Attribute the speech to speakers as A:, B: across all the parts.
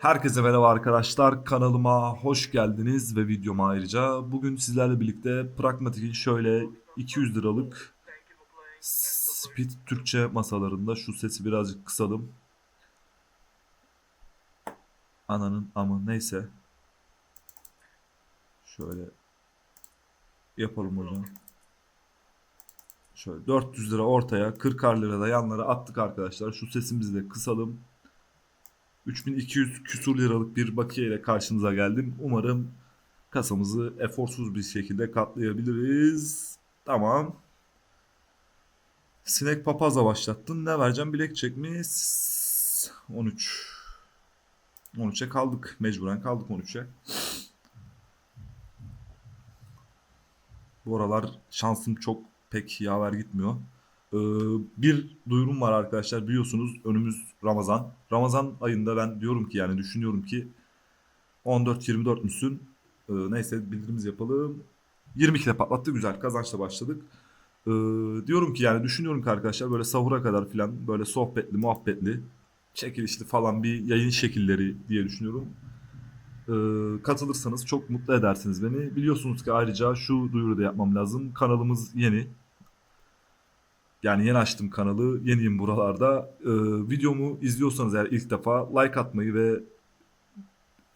A: Herkese merhaba arkadaşlar. Kanalıma hoş geldiniz ve videoma ayrıca. Bugün sizlerle birlikte Pragmatic'in şöyle 200 liralık Speed Türkçe masalarında şu sesi birazcık kısalım. Ananın amı neyse. Şöyle yapalım hocam. Şöyle 400 lira ortaya 40 lira da yanlara attık arkadaşlar. Şu sesimizi de kısalım. 3200 küsur liralık bir bakiye ile karşınıza geldim. Umarım kasamızı eforsuz bir şekilde katlayabiliriz. Tamam. Sinek papaza başlattın. Ne vereceğim? Bilek çek mi? S- 13. 13'e kaldık. Mecburen kaldık 13'e. Bu aralar şansım çok pek yaver gitmiyor. Ee, bir duyurum var arkadaşlar biliyorsunuz önümüz Ramazan. Ramazan ayında ben diyorum ki yani düşünüyorum ki 14-24 müsün? Ee, neyse bildirimiz yapalım. 22'de patlattı güzel kazançla başladık. Ee, diyorum ki yani düşünüyorum ki arkadaşlar böyle sahura kadar filan böyle sohbetli muhabbetli çekilişli falan bir yayın şekilleri diye düşünüyorum. Katılırsanız çok mutlu edersiniz beni. Biliyorsunuz ki ayrıca şu duyuru da yapmam lazım. Kanalımız yeni. Yani yeni açtım kanalı. Yeniyim buralarda. Ee, videomu izliyorsanız eğer ilk defa like atmayı ve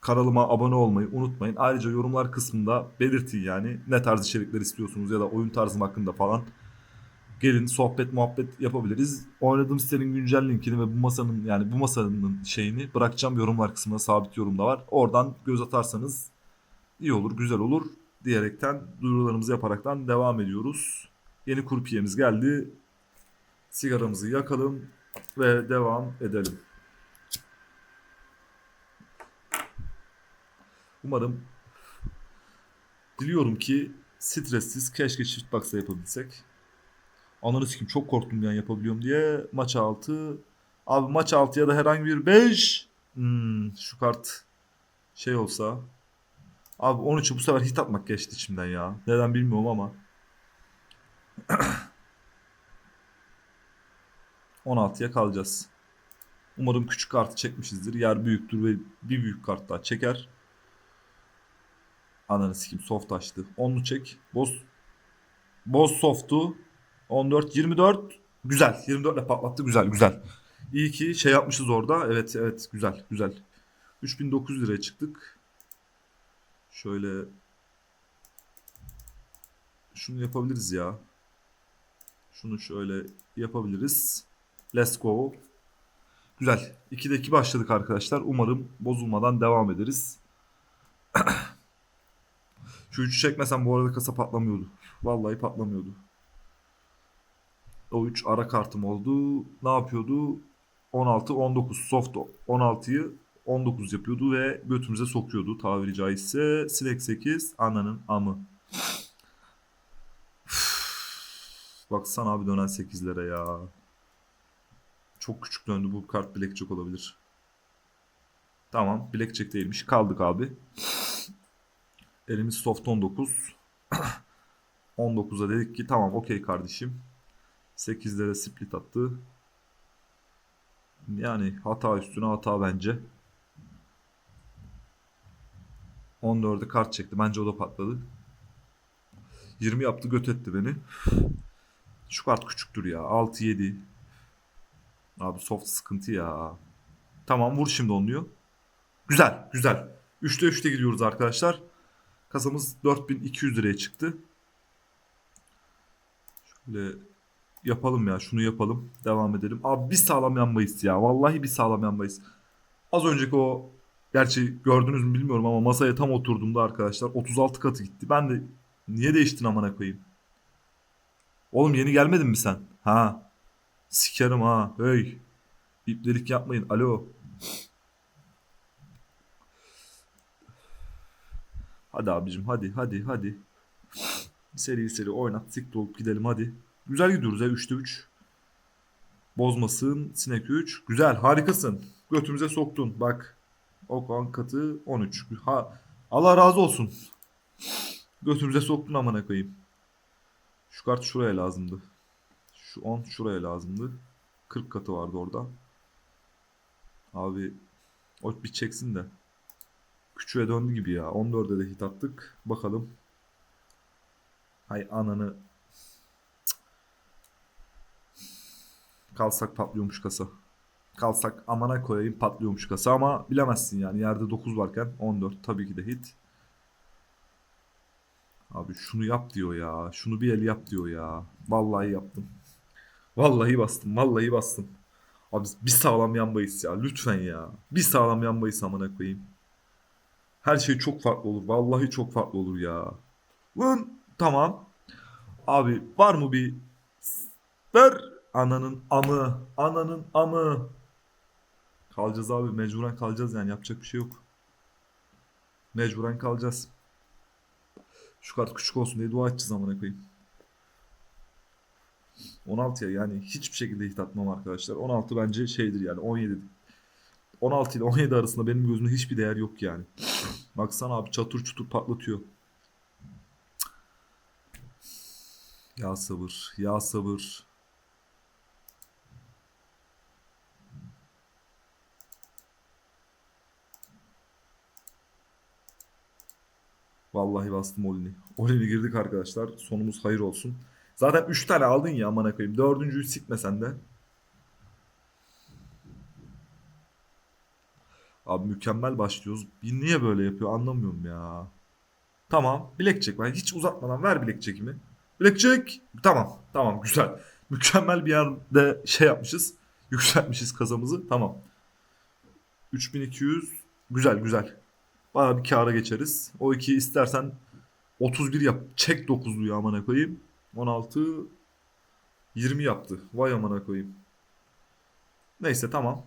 A: kanalıma abone olmayı unutmayın. Ayrıca yorumlar kısmında belirtin yani ne tarz içerikler istiyorsunuz ya da oyun tarzım hakkında falan. Gelin sohbet muhabbet yapabiliriz. Oynadığım sitenin güncel linkini ve bu masanın yani bu masanın şeyini bırakacağım yorumlar kısmına sabit yorumda var. Oradan göz atarsanız iyi olur, güzel olur diyerekten duyurularımızı yaparaktan devam ediyoruz. Yeni kurpiyemiz geldi. Sigaramızı yakalım ve devam edelim. Umarım diliyorum ki stressiz keşke çift baksa yapabilsek. Ananı sikim çok korktum yani yapabiliyorum diye. Maç 6. Abi maç 6 ya da herhangi bir 5. Hmm, şu kart şey olsa. Abi 13'ü bu sefer hit atmak geçti içimden ya. Neden bilmiyorum ama. 16'ya kalacağız. Umarım küçük kartı çekmişizdir. Yer büyüktür ve bir büyük kart daha çeker. Ananı sikim soft açtı. 10'lu çek. Boz Boz soft'u 14 24 güzel. 24 ile patlattı güzel güzel. İyi ki şey yapmışız orada. Evet evet güzel güzel. 3900 liraya çıktık. Şöyle şunu yapabiliriz ya. Şunu şöyle yapabiliriz. Let's go. Güzel. 2'de 2 başladık arkadaşlar. Umarım bozulmadan devam ederiz. Şu 3'ü çekmesem bu arada kasa patlamıyordu. Vallahi patlamıyordu. O 3 ara kartım oldu. Ne yapıyordu? 16 19 soft 16'yı 19 yapıyordu ve götümüze sokuyordu tabiri caizse. Sinek 8 ananın amı. Baksana abi dönen 8'lere ya. Çok küçük döndü bu kart blackjack olabilir. Tamam blackjack değilmiş. Kaldık abi. Elimiz soft 19. 19'a dedik ki tamam okey kardeşim. 8'lere split attı. Yani hata üstüne hata bence. 14'e kart çekti. Bence o da patladı. 20 yaptı göt etti beni. Şu kart küçüktür ya. 6-7. Abi soft sıkıntı ya. Tamam vur şimdi onu diyor. Güzel güzel. 3'te 3'te gidiyoruz arkadaşlar. Kasamız 4200 liraya çıktı. Şöyle yapalım ya şunu yapalım. Devam edelim. Abi bir sağlam yanmayız ya. Vallahi bir sağlam yanmayız. Az önceki o gerçi gördünüz mü bilmiyorum ama masaya tam oturduğumda arkadaşlar 36 katı gitti. Ben de niye değiştin amına koyayım? Oğlum yeni gelmedin mi sen? Ha. Sikerim ha. Hey. İplelik yapmayın. Alo. Hadi abicim hadi hadi hadi. Seri seri oynat. Siktir olup gidelim hadi. Güzel gidiyoruz ya 3'te 3. Bozmasın. Sinek 3. Güzel harikasın. Götümüze soktun. Bak. Okan katı 13. Ha, Allah razı olsun. Götümüze soktun amına koyayım. Şu kart şuraya lazımdı. Şu 10 şuraya lazımdı. 40 katı vardı orada. Abi O bir çeksin de. Küçüğe döndü gibi ya. 14'e de hit attık. Bakalım. Hay ananı. Kalsak patlıyormuş kasa. Kalsak amana koyayım patlıyormuş kasa ama bilemezsin yani. Yerde 9 varken 14 tabii ki de hit. Abi şunu yap diyor ya. Şunu bir el yap diyor ya. Vallahi yaptım. Vallahi bastım. Vallahi bastım. Abi bir sağlam yan bahis ya. Lütfen ya. Bir sağlam yan bahis amına koyayım. Her şey çok farklı olur. Vallahi çok farklı olur ya. Lan tamam. Abi var mı bir ver ananın amı. Ananın amı. Kalacağız abi. Mecburen kalacağız yani. Yapacak bir şey yok. Mecburen kalacağız. Şu kart küçük olsun diye dua edeceğiz amına koyayım. 16'ya yani hiçbir şekilde hit atmam arkadaşlar. 16 bence şeydir yani 17. 16 ile 17 arasında benim gözümde hiçbir değer yok yani. Baksana abi çatır çutur patlatıyor. Ya sabır, ya sabır. Vallahi bastım Olin'i. Olin'i girdik arkadaşlar. Sonumuz hayır olsun. Zaten 3 tane aldın ya amına koyayım. Dördüncüyü sikmesen de. Abi mükemmel başlıyoruz. Bir niye böyle yapıyor anlamıyorum ya. Tamam. Bilek çek. Ben hiç uzatmadan ver bilek çekimi. Bilek çek. Tamam. Tamam güzel. Mükemmel bir yerde şey yapmışız. Yükseltmişiz kazamızı. Tamam. 3200. Güzel güzel. Bana bir kâra geçeriz. O iki istersen 31 yap. Çek 9'luyu amına koyayım. 16 20 yaptı. Vay amına koyayım. Neyse tamam.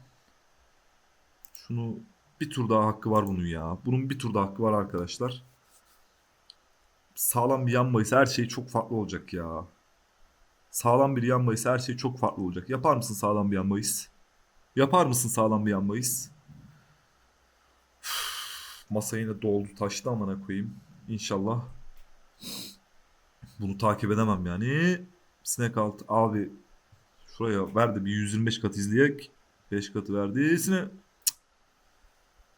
A: Şunu bir tur daha hakkı var bunun ya. Bunun bir tur daha hakkı var arkadaşlar. Sağlam bir yan bahis her şey çok farklı olacak ya. Sağlam bir yan bahis her şey çok farklı olacak. Yapar mısın sağlam bir yan bahis? Yapar mısın sağlam bir yan bahis? Üf, Masa yine doldu taştı amına koyayım. İnşallah. Bunu takip edemem yani. Sinek alt abi şuraya verdi bir 125 kat izleyek. 5 katı verdi. Sine.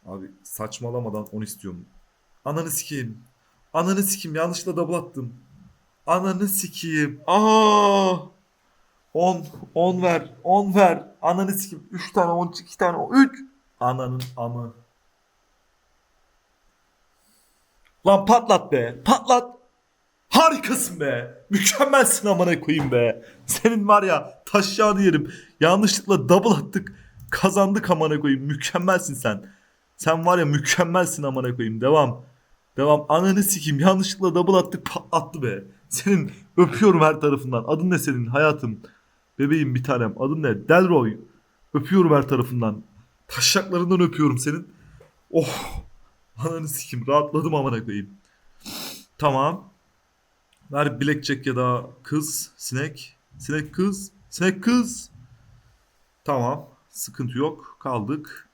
A: Abi saçmalamadan 10 istiyorum. Ananı sikeyim. Ananı sikeyim yanlışlıkla double attım. Ananı sikeyim. Aa! 10 10 ver. 10 ver. Ananı sikeyim. 3 tane 10 2 tane 3. Ananın amı. Lan patlat be. Patlat. Harikasın be. Mükemmelsin amına koyayım be. Senin var ya taşacağını yerim. Yanlışlıkla double attık. Kazandık amına koyayım. Mükemmelsin sen. Sen var ya mükemmelsin amına koyayım. Devam. Devam. Ananı sikeyim. Yanlışlıkla double attık patlattı be. Senin öpüyorum her tarafından. Adın ne senin hayatım? Bebeğim bir tanem. Adın ne? Delroy. Öpüyorum her tarafından. Taşaklarından öpüyorum senin. Oh. Ananı sikeyim. Rahatladım amına koyayım. Tamam. Ver bilekçek ya da kız, sinek. Sinek kız, sinek kız. Tamam. Sıkıntı yok. Kaldık.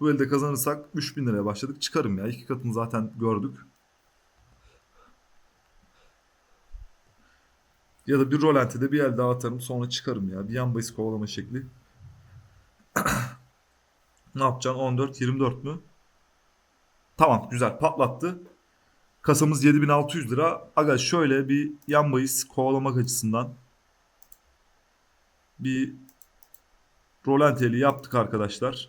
A: Bu elde kazanırsak 3000 liraya başladık. Çıkarım ya. İki katını zaten gördük. Ya da bir rolantide bir el daha atarım sonra çıkarım ya. Bir yan bahis kovalama şekli. ne yapacaksın? 14, 24 mü? Tamam güzel patlattı. Kasamız 7600 lira. Aga şöyle bir yan bahis kovalamak açısından bir rolanteli yaptık arkadaşlar.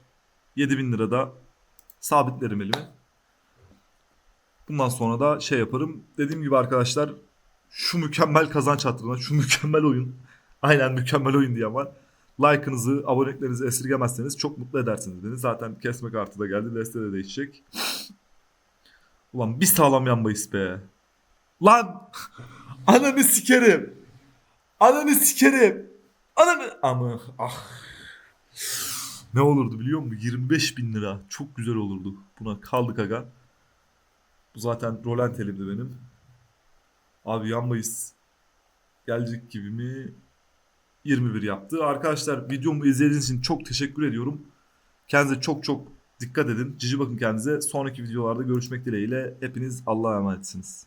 A: 7000 lira da sabitlerim elime. Bundan sonra da şey yaparım. Dediğim gibi arkadaşlar şu mükemmel kazanç hatırına şu mükemmel oyun. Aynen mükemmel oyun diye var. Like'ınızı, aboneliklerinizi esirgemezseniz çok mutlu edersiniz beni. Zaten kesme kartı da geldi. Deste de değişecek. Ulan bir sağlam yan bahis be. Lan! Ananı sikerim. Ananı sikerim. Ananı... Ama ah. Ne olurdu biliyor musun? 25 bin lira. Çok güzel olurdu. Buna kaldık aga. Bu zaten rolant elimdi benim. Abi yan gelecek gibi mi? 21 yaptı. Arkadaşlar videomu izlediğiniz için çok teşekkür ediyorum. Kendinize çok çok dikkat edin. Cici bakın kendinize. Sonraki videolarda görüşmek dileğiyle. Hepiniz Allah'a emanetsiniz.